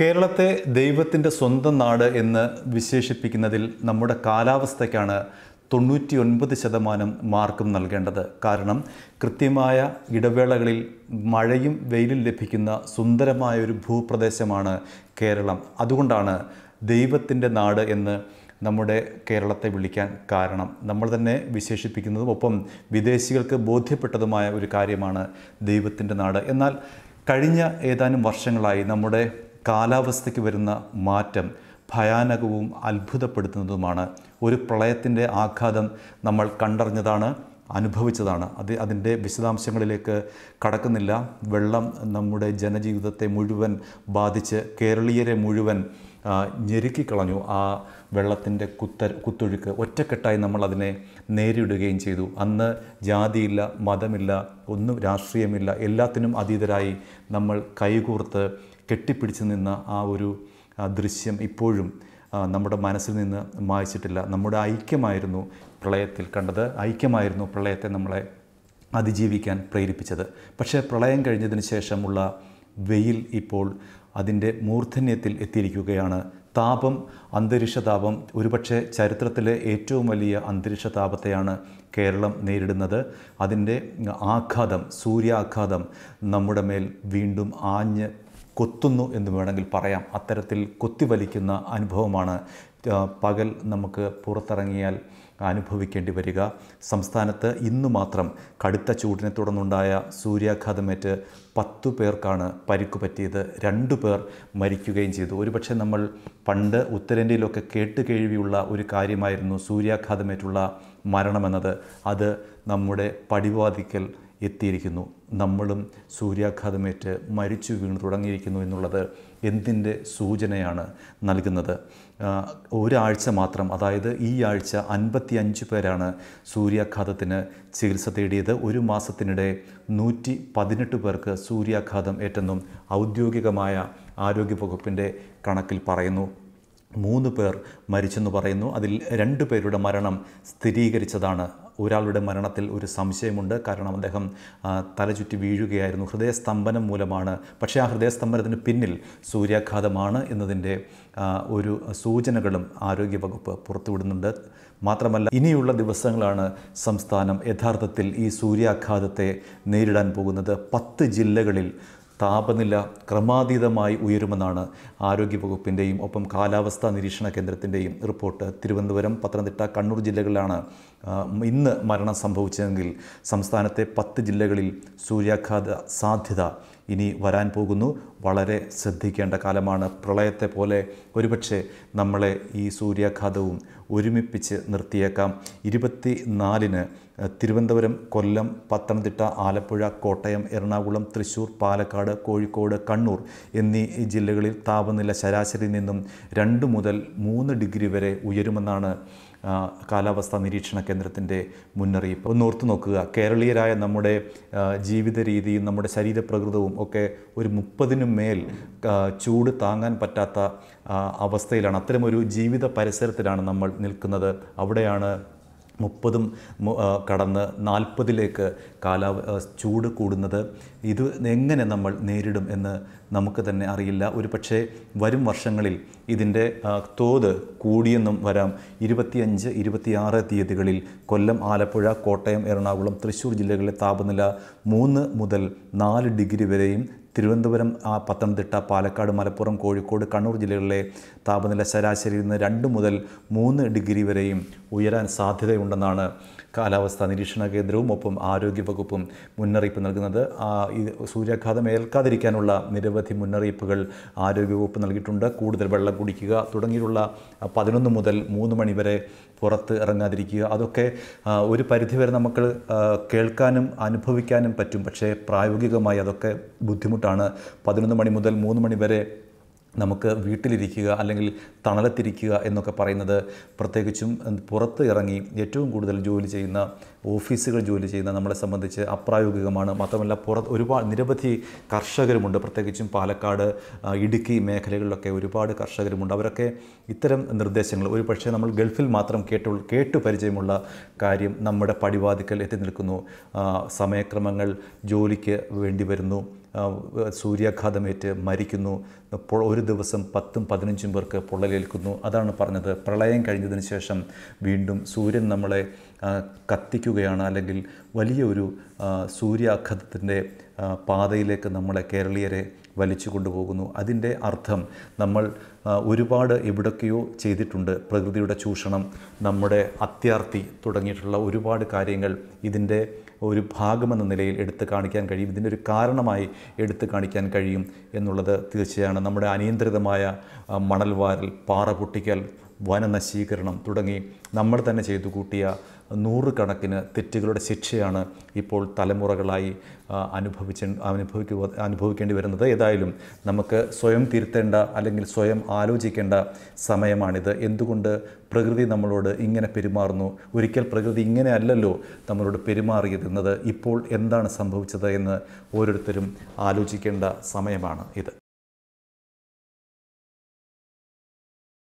കേരളത്തെ ദൈവത്തിന്റെ സ്വന്തം നാട് എന്ന് വിശേഷിപ്പിക്കുന്നതിൽ നമ്മുടെ കാലാവസ്ഥയ്ക്കാണ് തൊണ്ണൂറ്റി ഒൻപത് ശതമാനം മാർക്കും നൽകേണ്ടത്. കാരണം കൃത്യമായ ഇടവേളകളിൽ മഴയും വെയിലും ലഭിക്കുന്ന സുന്ദരമായ ഒരു ഭൂപ്രദേശമാണ് കേരളം. അതുകൊണ്ടാണ് ദൈവത്തിന്റെ നാട് എന്ന് നമ്മുടെ കേരളത്തെ വിളിക്കാൻ കാരണം. നമ്മൾ തന്നെ വിശേഷിപ്പിക്കുന്നതും ഒപ്പം വിദേശികൾക്ക് ബോധ്യപ്പെട്ടതുമായ ഒരു കാര്യമാണ് ദൈവത്തിന്റെ നാട്. എന്നാൽ കഴിഞ്ഞ ഏതാനും വർഷങ്ങളായി നമ്മുടെ കാലാവസ്ഥയ്ക്ക് വരുന്ന മാറ്റം ഭയാനകവും അത്ഭുതപ്പെടുത്തുന്നതുമാണ്. ഒരു പ്രളയത്തിന്റെ ആഘാതം നമ്മൾ കണ്ടറിഞ്ഞതാണ് അനുഭവിച്ചതാണ്. അത് അതിന്റെ വിശദാംശങ്ങളിലേക്ക് കടക്കുന്നില്ല. വെള്ളം നമ്മുടെ ജനജീവിതത്തെ മുഴുവൻ ബാധിച്ച് കേരളീയരെ മുഴുവൻ ഞെരുക്കിക്കളഞ്ഞു ആ വെള്ളത്തിന്റെ കുത്ത കുത്തൊഴുക്ക് ഒറ്റക്കെട്ടായി നമ്മൾ അതിനെ നേരിടുകയും ചെയ്തു. അന്ന് ജാതിയില്ല മതമില്ല ഒന്നും രാഷ്ട്രീയമില്ല. എല്ലാത്തിനും അതീതരായി നമ്മൾ കൈകൂർത്ത് കെട്ടിപ്പിടിച്ച് നിന്ന ആ ഒരു ദൃശ്യം ഇപ്പോഴും നമ്മുടെ മനസ്സിൽ നിന്ന് മായിച്ചിട്ടില്ല. നമ്മുടെ ഐക്യമായിരുന്നു പ്രളയത്തിൽ കണ്ടത്. ഐക്യമായിരുന്നു പ്രളയത്തെ നമ്മളെ അതിജീവിക്കാൻ പ്രേരിപ്പിച്ചത്. പക്ഷേ പ്രളയം കഴിഞ്ഞതിന് ശേഷമുള്ള വെയിൽ ഇപ്പോൾ അതിന്റെ മൂർധന്യത്തിൽ എത്തിയിരിക്കുകയാണ്. താപം അന്തരീക്ഷ താപം ഒരുപക്ഷെ ചരിത്രത്തിലെ ഏറ്റവും വലിയ അന്തരീക്ഷ താപത്തെയാണ് കേരളം നേരിടുന്നത്. അതിന്റെ ആഘാതം സൂര്യാഘാതം നമ്മുടെ മേൽ വീണ്ടും ആഞ്ഞ് കൊത്തുന്നു എന്ന് വേണമെങ്കിൽ പറയാം. അത്തരത്തിൽ കൊത്തിവലിക്കുന്ന അനുഭവമാണ് പകൽ നമുക്ക് പുറത്തിറങ്ങിയാൽ അനുഭവിക്കേണ്ടി വരിക. സംസ്ഥാനത്ത് ഇന്നു മാത്രം കടുത്ത ചൂടിനെ തുടർന്നുണ്ടായ സൂര്യാഘാതമേറ്റ് പത്തു പേർക്കാണ് പരിക്കു പറ്റിയത്. രണ്ടു പേർ മരിക്കുകയും ചെയ്തു. ഒരുപക്ഷെ നമ്മൾ പണ്ട് ഉത്തരേന്ത്യയിലൊക്കെ കേട്ട് കേൾവിയുള്ള ഒരു കാര്യമായിരുന്നു സൂര്യാഘാതമേറ്റുള്ള മരണമെന്നത് അത് നമ്മുടെ പടിവാതിക്കൽ എത്തിയിരിക്കുന്നു. നമ്മളും സൂര്യാഘാതമേറ്റ് മരിച്ചു വീണു തുടങ്ങിയിരിക്കുന്നു എന്നുള്ളത് എന്തിന്റെ സൂചനയാണ് നൽകുന്നത്? ഒരാഴ്ച മാത്രം അതായത് ഈ ആഴ്ച അൻപത്തി അഞ്ച് പേരാണ് സൂര്യാഘാതത്തിന് ചികിത്സ തേടിയത്. ഒരു മാസത്തിനിടെ നൂറ്റി പതിനെട്ട് പേർക്ക് സൂര്യാഘാതം ഏറ്റെന്നും ഔദ്യോഗികമായ ആരോഗ്യവകുപ്പിന്റെ കണക്കിൽ പറയുന്നു. മൂന്ന് പേർ മരിച്ചെന്ന് പറയുന്നു. അതിൽ രണ്ട് പേരുടെ മരണം സ്ഥിരീകരിച്ചതാണ് ഒരാളുടെ മരണത്തിൽ ഒരു സംശയമുണ്ട്. കാരണം അദ്ദേഹം തലചുറ്റി വീഴുകയായിരുന്നു. ഹൃദയസ്തംഭനം മൂലമാണ്. പക്ഷേ ആ ഹൃദയസ്തംഭനത്തിന് പിന്നിൽ സൂര്യാഘാതമാണ് എന്നതിന്റെ ഒരു സൂചനകളും ആരോഗ്യവകുപ്പ് പുറത്തുവിടുന്നുണ്ട്. മാത്രമല്ല ഇനിയുള്ള ദിവസങ്ങളാണ് സംസ്ഥാനം യഥാർത്ഥത്തിൽ ഈ സൂര്യാഘാതത്തെ നേരിടാൻ പോകുന്നത്. പത്ത് ജില്ലകളിൽ താപനില ക്രമാതീതമായി ഉയരുമെന്നാണ് ആരോഗ്യവകുപ്പിന്റെയും ഒപ്പം കാലാവസ്ഥാ നിരീക്ഷണ കേന്ദ്രത്തിന്റെയും റിപ്പോർട്ട്. തിരുവനന്തപുരം പത്തനംതിട്ട കണ്ണൂർ ജില്ലകളിലാണ് ഇന്ന് മരണം സംഭവിച്ചതെങ്കിൽ സംസ്ഥാനത്തെ പത്ത് ജില്ലകളിൽ സൂര്യാഘാത സാധ്യത ഇനി വരാൻ പോകുന്നു. വളരെ ശ്രദ്ധിക്കേണ്ട കാലമാണ്. പ്രളയത്തെ പോലെ ഒരുപക്ഷെ നമ്മളെ ഈ സൂര്യാഘാതവും ഒരുമിപ്പിച്ച് നിർത്തിയേക്കാം. ഇരുപത്തി നാലിന് തിരുവനന്തപുരം കൊല്ലം പത്തനംതിട്ട ആലപ്പുഴ കോട്ടയം എറണാകുളം തൃശ്ശൂർ പാലക്കാട് കോഴിക്കോട് കണ്ണൂർ എന്നീ ജില്ലകളിൽ താപനില ശരാശരി നിന്നും രണ്ട് മുതൽ മൂന്ന് ഡിഗ്രി വരെ ഉയരുമെന്നാണ് കാലാവസ്ഥാ നിരീക്ഷണ കേന്ദ്രത്തിന്റെ മുന്നറിയിപ്പ്. ഒന്ന് ഓർത്തു നോക്കുക കേരളീയരായ നമ്മുടെ ജീവിത രീതിയും നമ്മുടെ ശരീരപ്രകൃതവും ഒക്കെ ഒരു മുപ്പതിനും മേൽ ചൂട് താങ്ങാൻ പറ്റാത്ത അവസ്ഥയിലാണ്. അത്തരമൊരു ജീവിത പരിസരത്തിലാണ് നമ്മൾ നിൽക്കുന്നത്. അവിടെയാണ് മുപ്പതും കടന്ന് നാൽപ്പതിലേക്ക് കാലാ ചൂട് കൂടുന്നത് ഇത് എങ്ങനെ നമ്മൾ നേരിടും എന്ന് നമുക്ക് തന്നെ അറിയില്ല. ഒരു പക്ഷേ വരും വർഷങ്ങളിൽ ഇതിന്റെ തോത് കൂടിയെന്നും വരാം. ഇരുപത്തിയഞ്ച് ഇരുപത്തിയാറ് തീയതികളിൽ കൊല്ലം ആലപ്പുഴ കോട്ടയം എറണാകുളം തൃശ്ശൂർ ജില്ലകളിലെ താപനില മൂന്ന് മുതൽ നാല് ഡിഗ്രി വരെയും തിരുവനന്തപുരം പത്തനംതിട്ട പാലക്കാട് മലപ്പുറം കോഴിക്കോട് കണ്ണൂർ ജില്ലകളിലെ താപനില ശരാശരിയിൽ നിന്ന് രണ്ട് മുതൽ മൂന്ന് ഡിഗ്രി വരെയും ഉയരാൻ സാധ്യതയുണ്ടെന്നാണ് കാലാവസ്ഥാ നിരീക്ഷണ കേന്ദ്രവും ഒപ്പം ആരോഗ്യവകുപ്പും മുന്നറിയിപ്പ് നൽകുന്നത്. സൂര്യാഘാതം ഏൽക്കാതിരിക്കാനുള്ള നിരവധി മുന്നറിയിപ്പുകൾ ആരോഗ്യവകുപ്പ് നൽകിയിട്ടുണ്ട്. കൂടുതൽ വെള്ളം കുടിക്കുക തുടങ്ങിയുള്ള പതിനൊന്ന് മുതൽ മൂന്ന് മണി വരെ പുറത്ത് ഇറങ്ങാതിരിക്കുക. അതൊക്കെ ഒരു പരിധിവരെ നമുക്ക് കേൾക്കാനും അനുഭവിക്കാനും പറ്റും. പക്ഷേ പ്രായോഗികമായി അതൊക്കെ ബുദ്ധിമുട്ടാണ്. പതിനൊന്ന് മണി മുതൽ മൂന്ന് മണി വരെ നമുക്ക് വീട്ടിലിരിക്കുക അല്ലെങ്കിൽ തണലത്തിരിക്കുക എന്നൊക്കെ പറയുന്നത് പ്രത്യേകിച്ചും പുറത്ത് ഇറങ്ങി ഏറ്റവും കൂടുതൽ ജോലി ചെയ്യുന്ന ഓഫീസുകൾ ജോലി ചെയ്യുന്ന നമ്മളെ സംബന്ധിച്ച് അപ്രായോഗികമാണ്. മാത്രമല്ല പുറത്ത് ഒരുപാട് നിരവധി കർഷകരുമുണ്ട്. പ്രത്യേകിച്ചും പാലക്കാട് ഇടുക്കി മേഖലകളിലൊക്കെ ഒരുപാട് കർഷകരുമുണ്ട്. അവരൊക്കെ ഇത്തരം നിർദ്ദേശങ്ങൾ ഒരു പക്ഷേ നമ്മൾ ഗൾഫിൽ മാത്രം കേട്ടു കേട്ടു പരിചയമുള്ള കാര്യം നമ്മുടെ പടിവാതിക്കൽ എത്തി നിൽക്കുന്നു. സമയക്രമങ്ങൾ ജോലിക്ക് വേണ്ടി വരുന്നു. സൂര്യാഘാതമേറ്റ് മരിക്കുന്നു. ഒരു ദിവസം പത്തും പതിനഞ്ചും പേർക്ക് പൊള്ളലേൽക്കുന്നു. അതാണ് പറഞ്ഞത്. പ്രളയം കഴിഞ്ഞതിന് ശേഷം വീണ്ടും സൂര്യൻ നമ്മളെ കത്തിക്കുകയാണ് അല്ലെങ്കിൽ വലിയ ഒരു സൂര്യാഘാതത്തിന്റെ പാതയിലേക്ക് നമ്മളെ കേരളീയരെ വലിച്ചു കൊണ്ടുപോകുന്നു. അതിന്റെ അർത്ഥം നമ്മൾ ഒരുപാട് എവിടൊക്കെയോ ചെയ്തിട്ടുണ്ട്. പ്രകൃതിയുടെ ചൂഷണം നമ്മുടെ അത്യാർത്തി തുടങ്ങിയിട്ടുള്ള ഒരുപാട് കാര്യങ്ങൾ ഇതിന്റെ ഒരു ഭാഗമെന്ന നിലയിൽ എടുത്തു കാണിക്കാൻ കഴിയും. ഇതിന്റെ ഒരു കാരണമായി എടുത്തു കാണിക്കാൻ കഴിയും എന്നുള്ളത് തീർച്ചയാണ്. നമ്മുടെ അനിയന്ത്രിതമായ മണൽവാരൽ പാറ പൊട്ടിക്കൽ വനനശീകരണം തുടങ്ങി നമ്മൾ തന്നെ ചെയ്തു കൂട്ടിയ നൂറുകണക്കിന് തെറ്റുകളുടെ ശിക്ഷയാണ് ഇപ്പോൾ തലമുറകളായി അനുഭവിച്ച് അനുഭവിക്കുക അനുഭവിക്കേണ്ടി വരുന്നത്. ഏതായാലും നമുക്ക് സ്വയം തിരുത്തേണ്ട അല്ലെങ്കിൽ സ്വയം ആലോചിക്കേണ്ട സമയമാണിത്. എന്തുകൊണ്ട് പ്രകൃതി നമ്മളോട് ഇങ്ങനെ പെരുമാറുന്നു? ഒരിക്കൽ പ്രകൃതി ഇങ്ങനെ അല്ലല്ലോ നമ്മളോട് പെരുമാറിയിരുന്നത്. ഇപ്പോൾ എന്താണ് സംഭവിച്ചത് എന്ന് ഓരോരുത്തരും ആലോചിക്കേണ്ട സമയമാണ് ഇത്.